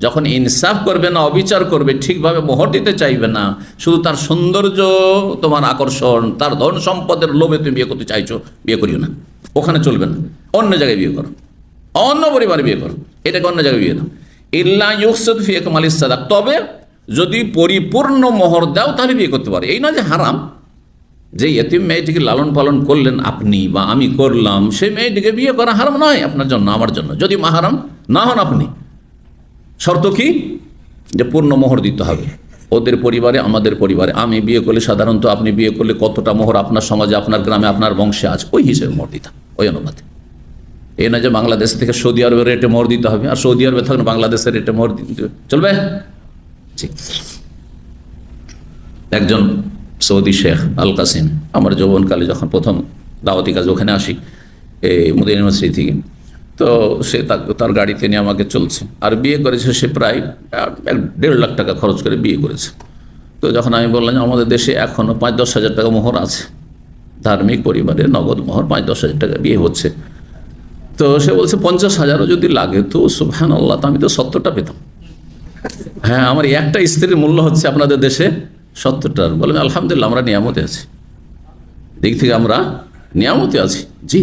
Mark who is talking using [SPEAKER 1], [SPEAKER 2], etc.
[SPEAKER 1] যখন ইনসাফ করবে না, অবিচার করবে, ঠিকভাবে মোহর দিতে চাইবে না, শুধু তার সৌন্দর্য তোমার আকর্ষণ, তার ধন সম্পদের লোভে তুমি বিয়ে করতে চাইছো, বিয়ে করিও না। ওখানে চলবে না। অন্য জায়গায় বিয়ে করো। অন্য পরিবারে বিয়ে করো। এটাকে অন্য জায়গায় বিয়ে দাও। ইল্লা ইউসুদ ফি একমাল ইসাদাক তবে যদি পরিপূর্ণ মোহর দাও, তাহলে বিয়ে করতে পারে। এই নয় যে হারাম। যে এতিম মেয়েটিকে লালন পালন করলেন আপনি বা আমি করলাম সেই মেয়েটিকে বিয়ে করা হারাম নয় আপনার জন্য, আমার জন্য। যদি মাহারাম না হন আপনি। শর্ত কি? যে পূর্ণ মোহর দিতে হবে। ওদের পরিবারে, আমাদের পরিবারে। আমি বিয়ে করলে সাধারণত আপনি বিয়ে করলে কতটা মোহর আপনার সমাজে, আপনার গ্রামে, আপনার বংশে আছে? ওই হিসেবে মোহর দিতাম ওই অনুপাতে। এ না যে বাংলাদেশ থেকে সৌদি আরবের রেটে মোহর দিতে হবে, আর সৌদি আরবে থাকলে বাংলাদেশের রেটে মোহর দিতে হবে। চলবে? ঠিক একজন সৌদি শেখ আল কাসিম, আমার যৌবনকালে যখন প্রথম দাওয়াতি কাজ ওখানে আসি এই মুদিন ইউনিভার্সিটি থেকে। তো সে তার গাড়িতে নিয়ে আমাকে চলছে। আর বিয়ে করেছে সে প্রায় দেড় লাখ টাকা খরচ করে বিয়ে করেছে। তো যখন আমি বললাম যে আমাদের দেশে এখনও পাঁচ দশ হাজার টাকা মোহর আছে, ধার্মিক পরিবারে নগদ মোহর পাঁচ দশ হাজার টাকা বিয়ে হচ্ছে। তো সে বলছে, পঞ্চাশ হাজারও যদি লাগে তো সুবহান আল্লাহ তো আমি তো সত্তরটা পেতাম। হ্যাঁ আমার একটা স্ত্রীর মূল্য হচ্ছে আপনাদের দেশে সত্তরটার বলেন, আলহামদুলিল্লাহ, আমরা নিয়ামতে আছি। দিক থেকে আমরা নিয়ামতে আছি। জি।